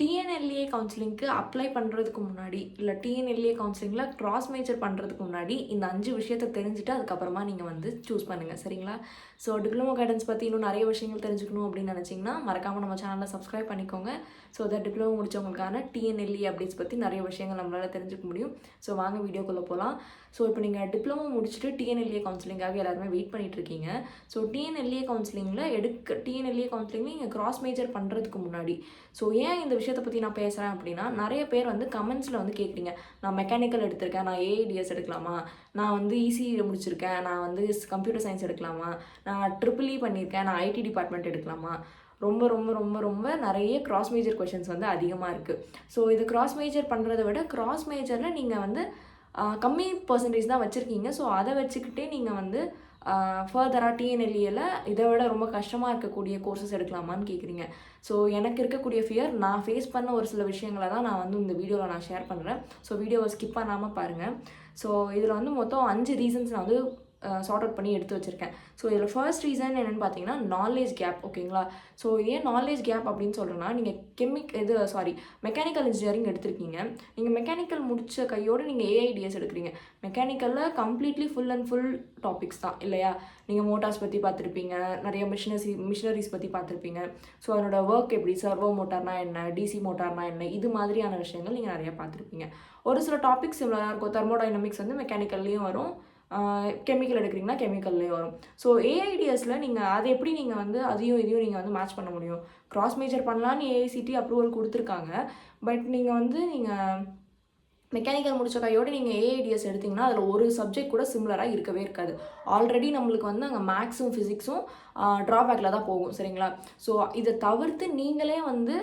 TNLA கவுன்சிலிங்க்கு apply பண்ணுறதுக்கு முன்னாடி இல்லை டிஎன்எல்ஏ கவுன்சிலிங்கில் க்ராஸ் மேஜர் பண்ணுறதுக்கு முன்னாடி இந்த அஞ்சு விஷயத்தை தெரிஞ்சுட்டு அதுக்கப்புறமா நீங்கள் வந்து சூஸ் பண்ணுங்கள் சரிங்களா? ஸோ டிப்ளமோ கைடன்ஸ் பற்றி இன்னும் நிறைய விஷயங்கள் தெரிஞ்சுக்கணும் அப்படின்னு நினச்சிங்கன்னா மறக்காமல் நம்ம சேனலில் சப்ஸ்கிரைப் பண்ணிக்கோங்க. ஸோ தட் டிப்ளமோ முடித்தவங்களுக்கான டிஎன்எல்ஏ அப்டேட்ஸ் பற்றி நிறைய விஷயங்கள் நம்மளால் தெரிஞ்சுக்க முடியும். ஸோ வாங்க வீடியோக்குள்ளே போகலாம் ஸோ இப்போ நீங்கள் டிப்ளமோ முடிச்சுட்டு டிஎன்எல்ஏ கவுன்சிலிங்காக எல்லாருமே வெயிட் பண்ணிகிட்டு இருக்கீங்க. ஸோ டிஎன்எல்ஏ கவுன்சிலிங்கில் எடுக்க டிஎன்எல்ஏ கவுன்சிலிங்கில் நீங்கள் கிராஸ் மேஜர் பண்ணுறதுக்கு முன்னாடி ஸோ ஏன் இந்த விஷயத்தை பற்றி நான் பேசுகிறேன் அப்படின்னா நிறைய பேர் வந்து கமெண்ட்ஸில் வந்து கேட்குறீங்க நான் மெக்கானிக்கல் எடுத்திருக்கேன் நான் ஏஐடிஎஸ் எடுக்கலாமா? நான் வந்து இசி முடிச்சிருக்கேன் நான் வந்து கம்ப்யூட்டர் சயின்ஸ் எடுக்கலாமா? நான் ட்ரிபிள் இ e பண்ணியிருக்கேன் நான் ஐடி டிபார்ட்மெண்ட் எடுக்கலாமா? ரொம்ப ரொம்ப ரொம்ப ரொம்ப நிறைய கிராஸ் மேஜர் கொஷின்ஸ் வந்து அதிகமாக இருக்குது ஸோ இது கிராஸ் மேஜர் பண்ணுறத விட கிராஸ் மேஜரில் நீங்கள் வந்து கம்மி பர்சன்டேஜ் தான் வச்சுருக்கீங்க. ஸோ அதை வச்சுக்கிட்டே நீங்கள் வந்து ஃபர்தராக டிஎன்எல்இயில் இதை விட ரொம்ப கஷ்டமாக இருக்கக்கூடிய கோர்சஸ் எடுக்கலாமான்னு கேட்குறீங்க ஸோ எனக்கு இருக்கக்கூடிய ஃபியர் நான் ஃபேஸ் பண்ண ஒரு சில விஷயங்களை தான் நான் வந்து இந்த வீடியோவில் நான் ஷேர் பண்ணுறேன் ஸோ வீடியோவை ஸ்கிப் பண்ணாமல் பாருங்கள் ஸோ இதில் வந்து மொத்தம் அஞ்சு ரீசன்ஸ் நான் வந்து சார்ட் அவுட் பண்ணி எடுத்து வச்சுருக்கேன். ஸோ இதில் ஃபர்ஸ்ட் ரீசன் என்னென்னு பார்த்தீங்கன்னா நாலேஜ் கேப் ஓகேங்களா ஸோ ஏன் நாலேஜ் கேப் அப்படின்னு சொல்கிறேன்னா நீங்கள் கெமிக் இது சாரி மெக்கானிக்கல் இன்ஜினியரிங் எடுத்திருக்கீங்க. நீங்கள் மெக்கானிக்கல் முடிச்ச கையோடு நீங்கள் ஏஐடிஎஸ் எடுக்கிறீங்க. மெக்கானிக்கலில் completely full and full topics தான் இல்லையா? நீங்கள் மோட்டார்ஸ் பற்றி பார்த்துருப்பீங்க நிறைய மிஷினரி மிஷினரிஸ் பற்றி பார்த்துருப்பீங்க. ஸோ அதனோட ஒர்க் எப்படி? சர்வோ மோட்டார்னா என்ன? டிசி மோட்டார்னா என்ன? இது மாதிரியான விஷயங்கள் நீங்கள் நிறைய பார்த்துருப்பீங்க. ஒரு சில டாபிக்ஸ் சிமிலராக இருக்கும் தெர்மோடைனமிக்ஸ் வந்து மெக்கானிக்கல்லையும் வரும். கெமிக்கல் எடுக்கிறீங்கன்னா கெமிக்கல்லையும் வரும். ஸோ ஏஐடிஎஸில் நீங்கள் அதை எப்படி நீங்கள் வந்து அதையும் இதையும் நீங்கள் வந்து மேட்ச் பண்ண முடியும்? கிராஸ் மேஜர் பண்ணலான்னு ஏஐசிடி அப்ரூவல் கொடுத்துருக்காங்க. பட் நீங்கள் வந்து நீங்கள் மெக்கானிக்கல் முடிச்ச கையோடு நீங்கள் ஏஐடிஎஸ் எடுத்தீங்கன்னா அதில் ஒரு சப்ஜெக்ட் கூட சிமிலராக இருக்கவே இருக்காது. ஆல்ரெடி நம்மளுக்கு வந்து அங்கே மேக்ஸும் ஃபிசிக்ஸும் ட்ராபேக்கில் தான் போகும். சரிங்களா? ஸோ இதை தவிர்த்து நீங்களே வந்து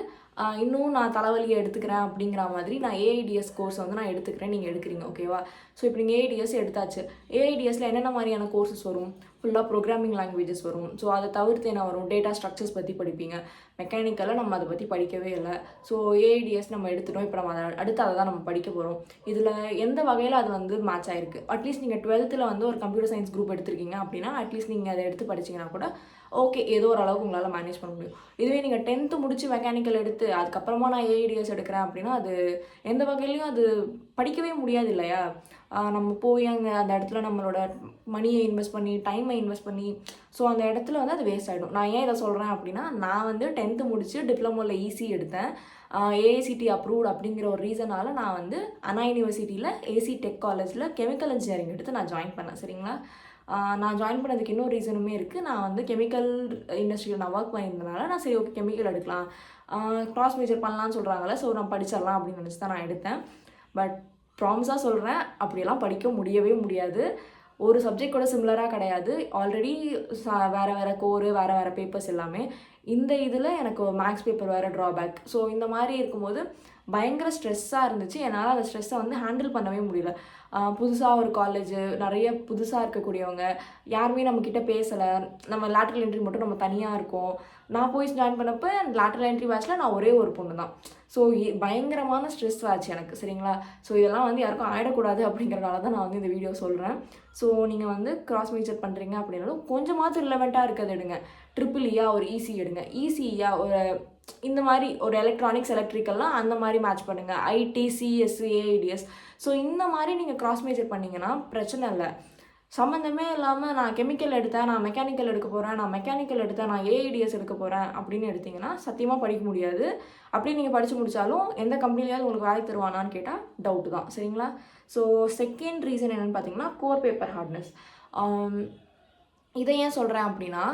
இன்னும் நான் தலைவலியை எடுத்துக்கிறேன் அப்படிங்கிற மாதிரி நான் ஏஐடிஎஸ் கோர்ஸ் வந்து நான் எடுத்துக்கிறேன் நீங்கள் எடுக்கிறீங்க ஓகேவா ஸோ இப்போ நீங்கள் ஏஐடிஎஸ் எடுத்தாச்சு. ஏஐடிஎஸ்ல என்னென்ன மாதிரியான கோர்சஸ் வரும்? ஃபுல்லாக ப்ரோக்ராமிங் லாங்குவேஜஸ் வரும். ஸோ அதை தவிர்த்து என்ன வரும்? டேட்டா ஸ்ட்ரக்சர்ஸ் பற்றி படிப்பீங்க. மெக்கானிக்கலாக நம்ம அதை பற்றி படிக்கவே இல்லை. ஸோ ஏஐடிஎஸ் நம்ம எடுத்துட்டோம். இப்போ நம்ம அதை அடுத்து அதை தான் நம்ம படிக்க போகிறோம் இதில் எந்த வகையில் அது வந்து மேட்ச் ஆகிருக்கு அட்லீஸ்ட் நீங்கள் டுவெல்த்தில் வந்து ஒரு கம்ப்யூட்டர் சயின்ஸ் குரூப் எடுத்திருக்கீங்க அப்படின்னா அட்லீஸ்ட் நீங்கள் அதை எடுத்து படிச்சீங்கன்னா கூட ஓகே ஏதோ ஒரு அளவுக்கு உங்களால் மேனேஜ் பண்ண முடியும். இதுவே நீங்கள் டென்த்து முடித்து மெக்கானிக்கல் எடுத்து அதுக்கப்புறமா நான் ஏஐடிஎஸ் எடுக்கிறேன் அப்படின்னா அது எந்த வகையிலையும் அது படிக்கவே முடியாது இல்லையா? நம்ம போய் அங்கே அந்த இடத்துல நம்மளோட மணியை இன்வெஸ்ட் பண்ணி டைமை இன்வெஸ்ட் பண்ணி ஸோ அந்த இடத்துல வந்து அது வேஸ்ட் ஆகிடும் நான் ஏன் இதை சொல்கிறேன் அப்படின்னா நான் வந்து டென்த்து முடித்து டிப்ளமோவில் ஈஸி எடுத்தேன். ஏஐசிடி அப்ரூவ்ட் அப்படிங்கிற ஒரு ரீசனால் நான் வந்து அண்ணா யூனிவர்சிட்டியில் ஏசி டெக் காலேஜில் கெமிக்கல் இன்ஜினியரிங் எடுத்து நான் ஜாயின் பண்ணேன். சரிங்களா? நான் ஜாயின் பண்ணதுக்கு இன்னொரு ரீசனுமே இருக்குது நான் வந்து கெமிக்கல் இண்டஸ்ட்ரியில் நான் ஒர்க் பண்ணியிருந்தனால நான் சரி ஓகே கெமிக்கல் எடுக்கலாம். க்ராஸ் மேஜர் பண்ணலாம்னு சொல்கிறாங்களே ஸோ நான் படிச்சிடலாம் அப்படின்னு நினச்சி தான் நான் எடுத்தேன். பட் ப்ராமிஸாக சொல்கிறேன் அப்படியெல்லாம் படிக்க முடியவே முடியாது. ஒரு சப்ஜெக்ட் கூட சிமிலராக கிடையாது. ஆல்ரெடி வேறு வேறு கோரு வேறு வேறு பேப்பர்ஸ் எல்லாமே. இந்த இதில் எனக்கு மேக்ஸ் பேப்பர் வேறு ட்ராபேக் ஸோ இந்த மாதிரி இருக்கும்போது பயங்கர ஸ்ட்ரெஸ்ஸாக இருந்துச்சு. என்னால் அந்த ஸ்ட்ரெஸ்ஸை வந்து ஹேண்டில் பண்ணவே முடியல. புதுசாக ஒரு காலேஜ் நிறைய புதுசாக இருக்கக்கூடியவங்க யாருமே நம்மக்கிட்ட பேசலை. நம்ம லேட்ரல் என்ட்ரி மட்டும் நம்ம தனியாக இருக்கோம். நான் போய் ஜாயின் பண்ணப்போ லேட்ரல் என்ட்ரி பேட்சில் நான் ஒரே ஒரு பொண்ணு தான். ஸோ பயங்கரமான ஸ்ட்ரெஸ் ஆச்சு எனக்கு சரிங்களா? ஸோ இதெல்லாம் வந்து யாருக்கும் ஆயிடக்கூடாது அப்படிங்கிறனால தான் நான் வந்து இந்த வீடியோ சொல்கிறேன் ஸோ நீங்கள் வந்து கிராஸ் மேஜர் பண்ணுறீங்க அப்படின்னாலும் கொஞ்சமாவது ரிலவெண்ட்டாக இருக்கிறது எடுங்க. ட்ரிபிள் இயா ஒரு ஈஸி எடுங்க. ஈஸியாக ஒரு இந்த மாதிரி ஒரு எலக்ட்ரானிக்ஸ் எலக்ட்ரிக்கல்லாம் அந்த மாதிரி மேட்ச் பண்ணுங்கள் ஐடி சிஎஸ் ஏஐடிஎஸ் ஸோ இந்த மாதிரி நீங்கள் கிராஸ் மேஜர் பண்ணிங்கன்னா பிரச்சனை இல்லை. சம்மந்தமே இல்லாமல் நான் கெமிக்கல் எடுத்தேன் நான் மெக்கானிக்கல் எடுக்க போகிறேன் நான் மெக்கானிக்கல் எடுத்தேன் நான் ஏஐடிஎஸ் எடுக்க போகிறேன் அப்படின்னு எடுத்தீங்கன்னா சத்தியமாக படிக்க முடியாது. அப்படி நீங்கள் படித்து முடித்தாலும் எந்த கம்பெனிலையாவது உங்களுக்கு வேலை தருவானான்னு கேட்டால் டவுட்டு தான். சரிங்களா? ஸோ செகண்ட் ரீசன் என்னென்னு பார்த்தீங்கன்னா கோர் பேப்பர் ஹார்ட்னஸ் இதை ஏன் சொல்கிறேன் அப்படின்னா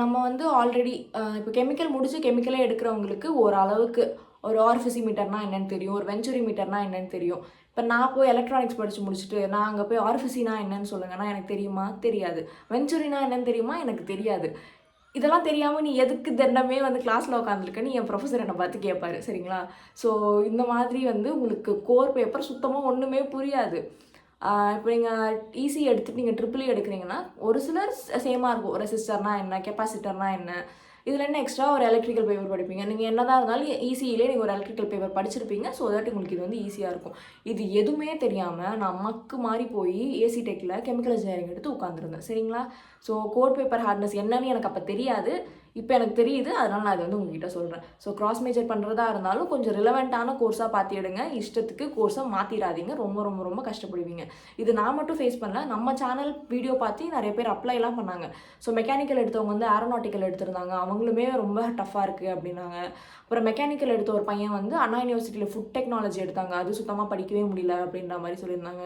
நம்ம வந்து ஆல்ரெடி இப்போ கெமிக்கல் முடிச்சு கெமிக்கலே எடுக்கிறவங்களுக்கு ஒரு அளவுக்கு ஒரு ஆர்ஃபிசி மீட்டர்னா என்னன்னு தெரியும் ஒரு வெஞ்சுரி மீட்டர்னா என்னன்னு தெரியும். இப்போ நான் போய் எலக்ட்ரானிக்ஸ் படித்து முடிச்சுட்டு நான் அங்கே போய் ஆர்ஃபிசினா என்னன்னு சொல்லுங்கன்னா எனக்கு தெரியுமா? தெரியாது. வெஞ்சுரினா என்னன்னு தெரியுமா? எனக்கு தெரியாது. இதெல்லாம் தெரியாமல் நீ எதுக்கு தினமே வந்து கிளாஸில் உட்காந்துருக்க நீ என் ப்ரொஃபஸர் என்னை பார்த்து கேட்பாரு சரிங்களா? ஸோ இந்த மாதிரி வந்து உங்களுக்கு கோர் பேப்பர் சுத்தமாக ஒன்றுமே புரியாது. இப்போ நீங்கள் ஈஸி எடுத்துட்டு நீங்கள் ட்ரிபிள் e எடுக்கிறீங்கன்னா ஒரு சிலர் சேமாக இருக்கும். ரெசிஸ்டர்னா என்ன கெப்பாசிட்டர்னா என்ன இதில் என்ன எக்ஸ்ட்ரா ஒரு எலக்ட்ரிக்கல் பேப்பர் படிப்பீங்க. நீங்கள் என்ன தான் இருந்தாலும் ஈஸியிலே நீங்கள் ஒரு எலக்ட்ரிக்கல் பேப்பர் படிச்சிருப்பீங்க. ஸோ தட் உங்களுக்கு இது வந்து ஈஸியாக இருக்கும். இது எதுவுமே தெரியாமல் நான் மக்கு மாறி போய் ஏசி டெக்கில் கெமிக்கல் இன்ஜினியரிங் எடுத்து உட்காந்துருந்தேன் சரிங்களா? ஸோ கோட் பேப்பர் ஹார்ட்னஸ் என்னன்னு எனக்கு அப்போ தெரியாது. இப்போ எனக்கு தெரியுது அதனால் நான் அதை வந்து உங்ககிட்ட சொல்கிறேன் ஸோ கிராஸ் மேஜர் பண்ணுறதா இருந்தாலும் கொஞ்சம் ரிலவெண்ட்டான கோர்ஸாக பார்த்து எடுங்க. இஷ்டத்துக்கு கோர்ஸை மாற்றிடாதீங்க ரொம்ப ரொம்ப ரொம்ப கஷ்டப்படுவீங்க. இது நான் மட்டும் ஃபேஸ் பண்ணல நம்ம சேனல் வீடியோ பார்த்து நிறைய பேர் அப்ளைலாம் பண்ணாங்க. ஸோ மெக்கானிக்கல் எடுத்தவங்க வந்து ஏரோநாட்டிக்கல் எடுத்திருந்தாங்க. அவங்களுமே ரொம்ப டஃப்பாக இருக்குது அப்படின்னாங்க. அப்புறம் மெக்கானிக்கல் எடுத்த ஒரு பையன் வந்து அண்ணா யூனிவர்சிட்டியில் ஃபுட் டெக்னாலஜி எடுத்தாங்க. அது சுத்தமாக படிக்கவே முடியல அப்படின்ற மாதிரி சொல்லியிருந்தாங்க.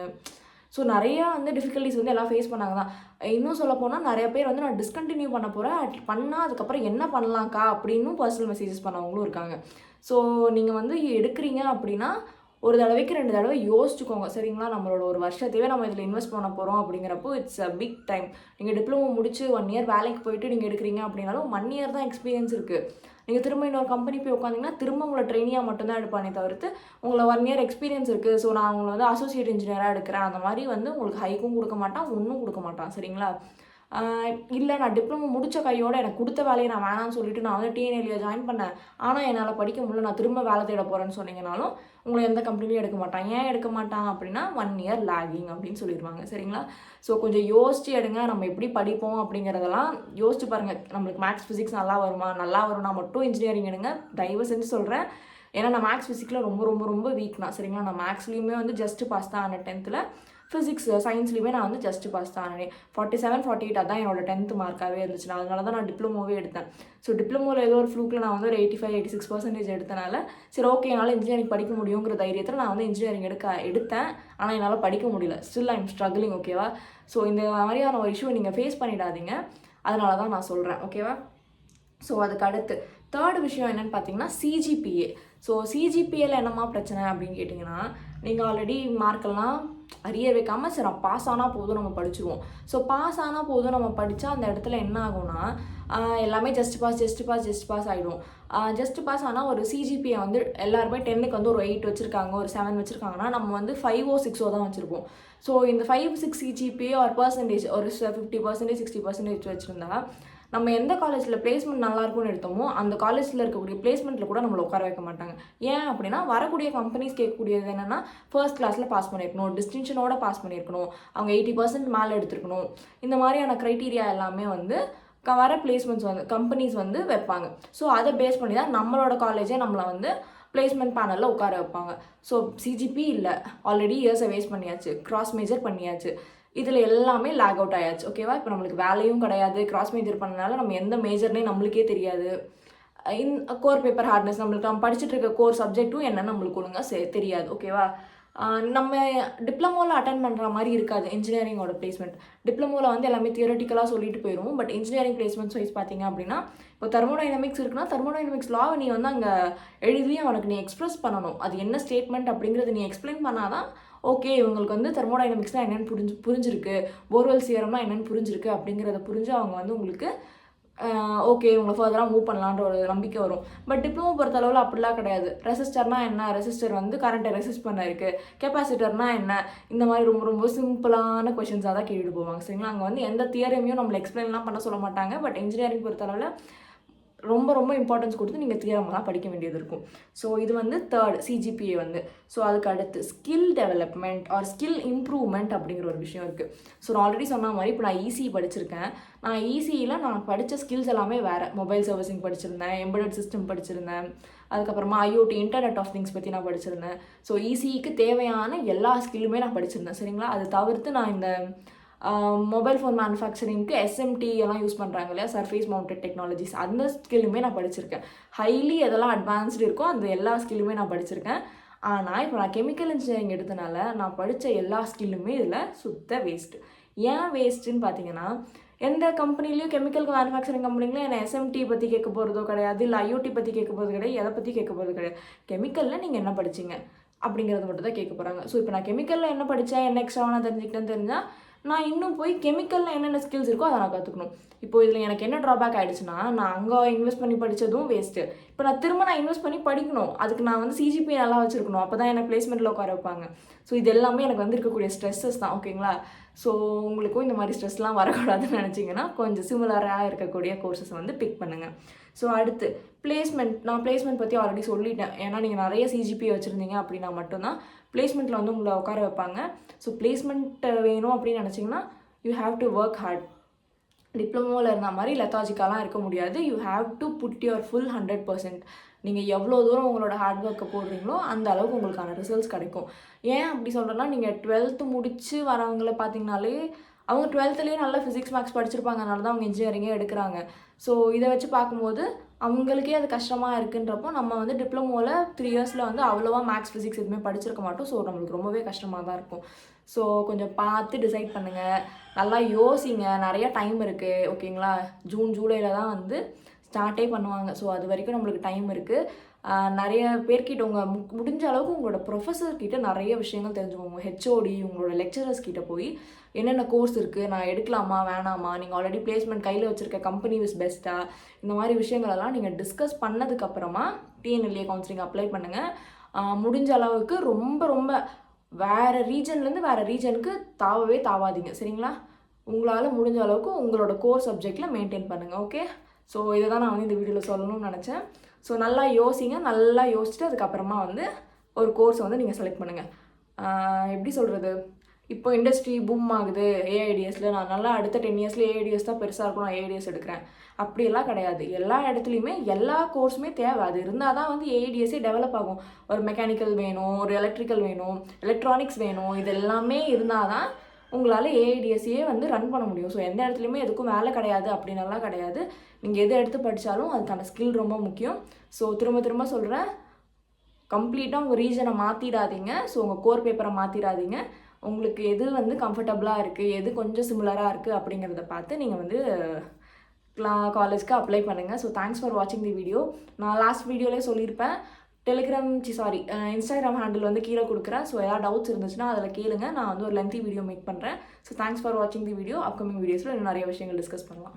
ஸோ நிறையா வந்து டிஃபிகல்ட்டிஸ் வந்து எல்லாம் ஃபேஸ் பண்ணாங்க தான் இன்னும் சொல்ல போனால் நிறைய பேர் வந்து நான் டிஸ்கண்டினியூ பண்ண போகிறேன் அட் பண்ணால் அதுக்கப்புறம் என்ன பண்ணலாம்க்கா? அப்படின்னு பர்சனல் மெசேஜஸ் பண்ணவங்களும் இருக்காங்க. ஸோ நீங்கள் வந்து எடுக்கிறீங்க அப்படின்னா ஒரு தடவைக்கு ரெண்டு தடவை யோசிச்சுக்கோங்க. சரிங்களா? நம்மளோட ஒரு வருஷத்தையே நம்ம இதில் இன்வெஸ்ட் பண்ண போகிறோம் அப்படிங்கிறப்போ இட்ஸ் அ பிக் டைம் நீங்கள் டிப்ளமோ முடிச்சு ஒன் இயர் வேலைக்கு போயிட்டு நீங்கள் எடுக்கிறீங்க அப்படின்னாலும் ஒன் இயர் தான் எக்ஸ்பீரியன்ஸ் இருக்குது நீங்கள் திரும்ப இன்னொரு கம்பெனி போய் உட்காந்திங்கன்னா திரும்ப உங்களை ட்ரெயினியாக மட்டும்தான் எடுப்பானே தவிர்த்து உங்களை ஒன் இயர் எக்ஸ்பீரியன்ஸ் இருக்குது ஸோ நான் உங்களை வந்து அசோசியேட் இன்ஜினியராக எடுக்கிறேன். அந்த மாதிரி வந்து உங்களுக்கு ஹைக்கும் கொடுக்க மாட்டான் ஒன்றும் கொடுக்க மாட்டான். சரிங்களா? இல்லை நான் டிப்ளமோ முடித்த கையோடு எனக்கு கொடுத்த வேலையை நான் வேணாம்னு சொல்லிட்டு நான் வந்து டிஎன்ஏலியில் ஜாயின் பண்ணேன். ஆனால் என்னால் படிக்க முடியல. நான் திரும்ப வேலை தேட போகிறேன்னு சொன்னீங்கனாலும் உங்களை எந்த கம்பெனிலையும் எடுக்க மாட்டாங்க. ஏன் எடுக்க மாட்டான் அப்படின்னா ஒன் இயர் லேகிங் அப்படின்னு சொல்லிடுவாங்க சரிங்களா? ஸோ கொஞ்சம் யோசிச்சு எடுங்க. நம்ம எப்படி படிப்போம் அப்படிங்கிறதெல்லாம் யோசிச்சு பாருங்கள் நம்மளுக்கு மேக்ஸ் ஃபிசிக்ஸ் நல்லா வருமா? நல்லா வரும்னா மட்டும் இன்ஜினியரிங் எடுங்க. தயவு செஞ்சு சொல்கிறேன் ஏன்னா நான் மேக்ஸ் ஃபிசிக்கில் ரொம்ப ரொம்ப ரொம்ப வீக் தான். சரிங்களா? நான் மேக்ஸ்லேயுமே வந்து ஜஸ்ட்டு பாஸ் தான் ஆனேன் டென்த்தில் ஃபிசிக்ஸ் சயின்ஸ்லேயுமே நான் வந்து ஜஸ்ட் பாஸ் தான் ஆனேன். ஃபார்ட்டி செவன் ஃபார்ட்டி எயிட் அதான் என்னோட டென்த்து மார்க்காகவே இருந்துச்சு நான் அதனால தான் நான் டிப்ளமோவே எடுத்தேன். ஸோ டிப்ளமோவில் ஏதோ ஒரு ஃப்ளூக்கில் நான் வந்து ஒரு eighty five eighty six percentage எடுத்தனால சரி ஓகே என்னால் இன்ஜினியரிங் படிக்க முடியுங்கிற தைரியத்தில் நான் வந்து இன்ஜினியரிங் எடுக்க எடுத்தேன். ஆனால் என்னால் படிக்க முடியல. ஸ்டில் ஐம் ஸ்ட்ரகிளிங் ஓகேவா ஸோ இந்த மாதிரியான ஒரு இஷ்யூவை நீங்கள் ஃபேஸ் பண்ணிடாதீங்க. அதனால தான் நான் சொல்கிறேன் ஓகேவா ஸோ அதுக்கு அடுத்து தேர்ட் விஷயம் என்னென்னு பார்த்தீங்கன்னா சிஜிபிஏ ஸோ சிஜிபிஏல என்னம்மா பிரச்சனை அப்படின்னு கேட்டிங்கன்னா நீங்கள் ஆல்ரெடி மார்க்கெல்லாம் அறிய வைக்காமல் சரி பாஸ் ஆனால் போதும் நம்ம படிச்சுருவோம். ஸோ பாஸ் ஆனால் போதும் நம்ம படித்தா அந்த இடத்துல என்ன ஆகும்னா எல்லாமே just pass just pass just pass ஆகிடும் ஜஸ்ட் பாஸ் ஆனால் ஒரு சிஜிபியை வந்து எல்லாருமே டென்னுக்கு வந்து ஒரு எயிட் வச்சுருக்காங்க ஒரு செவன் வச்சுருக்காங்கன்னா நம்ம வந்து ஃபைவோ சிக்ஸோ தான் வச்சுருப்போம். ஸோ இந்த ஃபைவ் சிக்ஸ் சிஜிபிஏ ஒரு பர்சன்டேஜ் ஒரு ஃபிஃப்டி பர்சன்டேஜ் சிக்ஸ்டி பர்சன்டேஜ் வச்சுருந்தா நம்ம எந்த காலேஜில் பிளேஸ்மெண்ட் நல்லா இருக்கும்னு எடுத்தோமோ அந்த காலேஜில் இருக்கக்கூடிய பிளேஸ்மெண்ட்டில் கூட நம்மளை உட்கார வைக்க மாட்டாங்க. ஏன் அப்படின்னா வரக்கூடிய கம்பெனிஸ் கேட்கக்கூடியது என்னென்னா ஃபர்ஸ்ட் கிளாஸில் பாஸ் பண்ணியிருக்கணும் டிஸ்டிங்ஷனோட பாஸ் பண்ணியிருக்கணும் அவங்க எயிட்டி பர்சன்ட் மேலே எடுத்துருக்கணும். இந்த மாதிரியான க்ரைட்டீரியா எல்லாமே வந்து வர பிளேஸ்மெண்ட்ஸ் வந்து கம்பெனிஸ் வந்து வைப்பாங்க. ஸோ அதை பேஸ் பண்ணி தான் நம்மளோட காலேஜே நம்மளை வந்து பிளேஸ்மெண்ட் பேனலில் உட்கார வைப்பாங்க. ஸோ சிஜிபி இல்லை. ஆல்ரெடி இயர்ஸை வேஸ்ட் பண்ணியாச்சு. கிராஸ் மேஜர் பண்ணியாச்சு. இதில் எல்லாமே லேக் அவுட் ஆயாச்சு ஓகேவா இப்போ நம்மளுக்கு வேலையும் கிடையாது கிராஸ் மேஜர் பண்ணனால நம்ம எந்த மேஜர்னே நம்மளுக்கே தெரியாது. இன் கோர் பேப்பர் ஹார்ட்னஸ் நம்மளுக்கு நம்ம படிச்சுட்டு இருக்க கோர் சப்ஜெக்ட்டும் என்னன்னு நம்மளுக்கு ஒழுங்காக தெரியாது ஓகேவா நம்ம டிப்ளமோவில் அட்டன் பண்ணுற மாதிரி இருக்காது இன்ஜினியரிங்கோட பிளேஸ்மெண்ட் டிப்ளமோவில் வந்து எல்லாமே தியரட்டிக்கலாக சொல்லிட்டு போயிடும் பட் இன்ஜினியரிங் பிளேஸ்மெண்ட்ஸ் வைஸ் பார்த்தீங்க அப்படின்னா இப்போ தெர்மோடைனமிக்ஸ் இருக்குன்னா தெர்மோடைனமிக்ஸ் லாவை நீ வந்து அங்கே எழுதி அவனுக்கு நீ எக்ஸ்ப்ரெஸ் பண்ணணும். அது என்ன ஸ்டேட்மெண்ட் அப்படிங்கிறது நீ எக்ஸ்பிளைன் பண்ணாதான் ஓகே இவங்களுக்கு வந்து தெர்மோடைனமிக்ஸ்னால் என்னென்னு புரிஞ்சு புரிஞ்சிருக்கு. போர்வெல் சியரம்னா என்னென்னு புரிஞ்சிருக்கு அப்படிங்கிறத புரிஞ்சு அவங்க வந்து உங்களுக்கு ஓகே இவங்களை ஃபர்தராக மூவ் பண்ணலான்ற ஒரு நம்பிக்கை வரும். பட் டிப்ளமோ பொறுத்த அளவில் அப்படிலாம் கிடையாது. ரெசிஸ்டர்னால் என்ன? ரெசிஸ்டர் வந்து கரண்ட்டை ரெசிஸ்ட் பண்ண இருக்குது கெப்பாசிட்டர்னால் என்ன? இந்த மாதிரி ரொம்ப ரொம்ப சிம்பிளான கொஷின்ஸாக தான் கேட்டுட்டு போவாங்க. சரிங்களா? அங்கே வந்து எந்த தியரமையும் நம்மளை எக்ஸ்பிளைன்லாம் பண்ண சொல்ல மாட்டாங்க. பட் இன்ஜினியரிங் பொறுத்தளவில் ரொம்ப ரொம்ப இம்பார்ட்டன்ஸ் கொடுத்து நீங்கள் தியரமெல்லாம் படிக்க வேண்டியது இருக்கும். ஸோ இது வந்து தேர்ட் சிஜிபிஏ வந்து. ஸோ அதுக்கு அடுத்து skill development or skill improvement அப்படிங்கிற ஒரு விஷயம் இருக்குது ஸோ நான் ஆல்ரெடி சொன்ன மாதிரி இப்போ நான் ஈஸி படிச்சிருக்கேன். நான் ஈஸியில் நான் படித்த ஸ்கில்ஸ் எல்லாமே வேறு. மொபைல் சர்வீசிங் படிச்சிருந்தேன் எம்பர்டட் சிஸ்டம் படிச்சிருந்தேன். அதுக்கப்புறமா ஐஓடி இன்டர்நெட் ஆஃப் திங்ஸ் பற்றி நான் படிச்சிருந்தேன். ஸோ ஈஸிக்கு தேவையான எல்லா ஸ்கில்லுமே நான் படிச்சிருந்தேன். சரிங்களா? அது தவிர்த்து நான் இந்த மொபைல் ஃபோன் மேனுஃபேக்சரிங்க்கு எஸ்எம்டி எல்லாம் யூஸ் பண்ணுறாங்க இல்லையா? சர்ஃபேஸ் மவுண்டட் டெக்னாலஜிஸ் அந்த ஸ்கில்லுமே நான் படிச்சிருக்கேன். ஹைலி எதெல்லாம் அட்வான்ஸ்டு இருக்கோ அந்த எல்லா ஸ்கில்லுமே நான் படிச்சிருக்கேன். ஆனால் இப்போ நான் கெமிக்கல் இன்ஜினியரிங் எடுத்தனால நான் படித்த எல்லா ஸ்கில்லுமே இதில் சுத்த வேஸ்ட்டு ஏன் வேஸ்ட்டுன்னு பார்த்தீங்கன்னா எந்த கம்பெனிலையும் கெமிக்கல் மேனுஃபேக்சரிங் கம்பெனிலையும் என்ன எஸ்எம்டி பற்றி கேட்க போகிறதோ கிடையாது இல்லை ஐஓடி பற்றி கேட்க போகிறது கிடையாது எதை பற்றி கேட்க போகிறது கிடையாது. கெமிக்கலில் நீங்கள் என்ன படிச்சிங்க? அப்படிங்கிறத மட்டும் தான் கேட்க போகிறாங்க ஸோ இப்போ நான் கெமிக்கலில் என்ன படித்தேன் என்ன எக்ஸ்ட்ராவாக தெரிஞ்சுக்கிட்டேன்னு தெரிஞ்சால் நான் இன்னும் போய் கெமிக்கலில் என்னென்ன ஸ்கில்ஸ் இருக்கோ அதை நான் கற்றுக்கணும் இப்போ இதில் எனக்கு என்ன ட்ராபேக் ஆகிடுச்சுன்னா நான் அங்கே இன்வெஸ்ட் பண்ணி படித்ததும் வேஸ்ட்டு இப்போ நான் திரும்ப நான் இன்வெஸ்ட் பண்ணி படிக்கணும். அதுக்கு நான் வந்து சிஜிபி நல்லா வச்சுருக்கணும். அப்போ தான் எனக்கு பிளேஸ்மெண்ட்டில் உட்கார வைப்பாங்க. ஸோ இது எல்லாமே எனக்கு வந்து இருக்கக்கூடிய ஸ்ட்ரெஸ்ஸஸ் தான் ஓகேங்களா ஸோ உங்களுக்கும் இந்த மாதிரி ஸ்ட்ரெஸ்லாம் வரக்கூடாதுன்னு நினச்சிங்கன்னா கொஞ்சம் சிமிலராக இருக்கக்கூடிய கோர்சஸ் வந்து பிக் பண்ணுங்கள் ஸோ அடுத்து பிளேஸ்மெண்ட் நான் பிளேஸ்மெண்ட் பற்றி ஆல்ரெடி சொல்லிட்டேன். ஏன்னா நீங்கள் நிறைய சிஜிபி வச்சுருந்தீங்க அப்படின்னா மட்டும்தான் பிளேஸ்மெண்ட்டில் வந்து உங்களை உட்கார வைப்பாங்க. ஸோ பிளேஸ்மெண்ட் வேணும் அப்படின்னு நினச்சிங்கன்னா you have to work hard டிப்ளமோவில் இருந்த மாதிரி லெத்தாஜிக்காலாம் இருக்க முடியாது. You have to put your full hundred percent நீங்கள் எவ்வளோ தூரம் உங்களோட ஹார்ட் ஒர்க்கை போடுறீங்களோ அந்த அளவுக்கு உங்களுக்கான ரிசல்ட்ஸ் கிடைக்கும். ஏன் அப்படி சொல்கிறேன்னா நீங்கள் டுவெல்த்து முடித்து வரவங்கள பார்த்தீங்கனாலே அவங்க டுவெல்த்துலேயே நல்லா ஃபிசிக்ஸ் மேக்ஸ் படிச்சிருப்பாங்க அதனால தான் அவங்க இன்ஜினியரிங்கே எடுக்கிறாங்க. ஸோ இதை வச்சு பார்க்கும்போது அவங்களுக்கே அது கஷ்டமாக இருக்குன்றப்போ நம்ம வந்து டிப்ளமோவில் த்ரீ இயர்ஸில் வந்து அவ்வளோவா மேக்ஸ் ஃபிசிக்ஸ் எதுவுமே படிச்சிருக்க மாட்டோம். ஸோ நம்மளுக்கு ரொம்பவே கஷ்டமாக தான் இருக்கும். ஸோ கொஞ்சம் பார்த்து டிசைட் பண்ணுங்கள் நல்லா யோசிங்க. நிறைய டைம் இருக்குது ஓகேங்களா ஜூன் ஜூலையில் தான் வந்து ஸ்டார்ட்டே பண்ணுவாங்க. ஸோ அது வரைக்கும் நம்மளுக்கு டைம் இருக்குது நிறைய பேர்கிட்ட உங்கள் மு முடிஞ்ச அளவுக்கு உங்களோட ப்ரொஃபஸர் கிட்ட நிறைய விஷயங்கள் தெரிஞ்சுக்கோங்க. ஹெச்ஓடி உங்களோட லெக்சரர்ஸ் கிட்ட போய் என்னென்ன கோர்ஸ் இருக்குது நான் எடுக்கலாமா வேணாமா நீங்கள் ஆல்ரெடி பிளேஸ்மெண்ட் கையில் வச்சுருக்க கம்பெனி இஸ் பெஸ்ட்டாக இந்த மாதிரி விஷயங்களெல்லாம் நீங்கள் டிஸ்கஸ் பண்ணதுக்கப்புறமா டிஎன்எல்ஏ கவுன்சிலிங் அப்ளை பண்ணுங்கள் முடிஞ்ச அளவுக்கு ரொம்ப ரொம்ப வேறு ரீஜன்லேருந்து வேறு ரீஜனுக்கு தாவவே தாவாதீங்க. சரிங்களா? உங்களால் முடிஞ்ச அளவுக்கு உங்களோட கோர் சப்ஜெக்டில் மெயின்டைன் பண்ணுங்கள் ஓகே ஸோ இதை தான் நான் வந்து இந்த வீடியோவில் சொல்லணும்னு நினச்சேன். ஸோ நல்லா யோசிங்க. நல்லா யோசிச்சுட்டு அதுக்கப்புறமா வந்து ஒரு கோர்ஸை வந்து நீங்கள் செலக்ட் பண்ணுங்கள் எப்படி சொல்கிறது இப்போ இண்டஸ்ட்ரி பூம் ஆகுது. ஏஐடிஎஸில் நான் நல்லா அடுத்த டென் இயர்ஸில் ஏஐடிஎஸ் தான் பெருசாக இருக்கும் நான் ஏஐடிஎஸ் எடுக்கிறேன். அப்படியெல்லாம் கிடையாது. எல்லா இடத்துலையுமே எல்லா கோர்ஸுமே தேவை. அது இருந்தால் தான் வந்து ஏஐடிஎஸ்ஸே டெவலப் ஆகும். ஒரு மெக்கானிக்கல் வேணும் ஒரு எலக்ட்ரிக்கல் வேணும் எலக்ட்ரானிக்ஸ் வேணும் இது எல்லாமே இருந்தால் தான் உங்களால் ஏஐடிஎஸ்சியே வந்து ரன் பண்ண முடியும். ஸோ எந்த இடத்துலையுமே எதுக்கும் வேலை கிடையாது அப்படின்னலாம் கிடையாது. நீங்கள் எது எடுத்து படித்தாலும் அதுக்கான ஸ்கில் ரொம்ப முக்கியம். ஸோ திரும்ப திரும்ப சொல்கிறேன் கம்ப்ளீட்டாக உங்கள் ரீஜனை மாற்றிடாதீங்க ஸோ உங்கள் கோர் பேப்பரை மாற்றிடாதீங்க உங்களுக்கு எது வந்து கம்ஃபர்டபுளாக இருக்குது எது கொஞ்சம் சிமிலராக இருக்குது அப்படிங்கிறத பார்த்து நீங்கள் வந்து காலேஜ்க்கு அப்ளை பண்ணுங்கள் ஸோ தேங்க்ஸ் ஃபார் வாட்சிங் தி வீடியோ நான் லாஸ்ட் வீடியோலேயே சொல்லியிருப்பேன். டெலிகிராம் சி சாரி இன்ஸ்டாகிராம் ஹேண்டில் வந்து கீழே கொடுக்குறேன். ஸோ ஏதாவது டவுட்ஸ் இருந்துச்சுன்னா அதில் கேளுங்க. நான் வந்து ஒரு லென்த்தி வீடியோ மேக் பண்ணுறேன் ஸோ தேங்க்ஸ் ஃபார் வாட்சிங் தி வீடியோ அப்கமிங் வீடியோஸில் இன்னும் நிறைய விஷயங்கள் டிஸ்கஸ் பண்ணலாம்.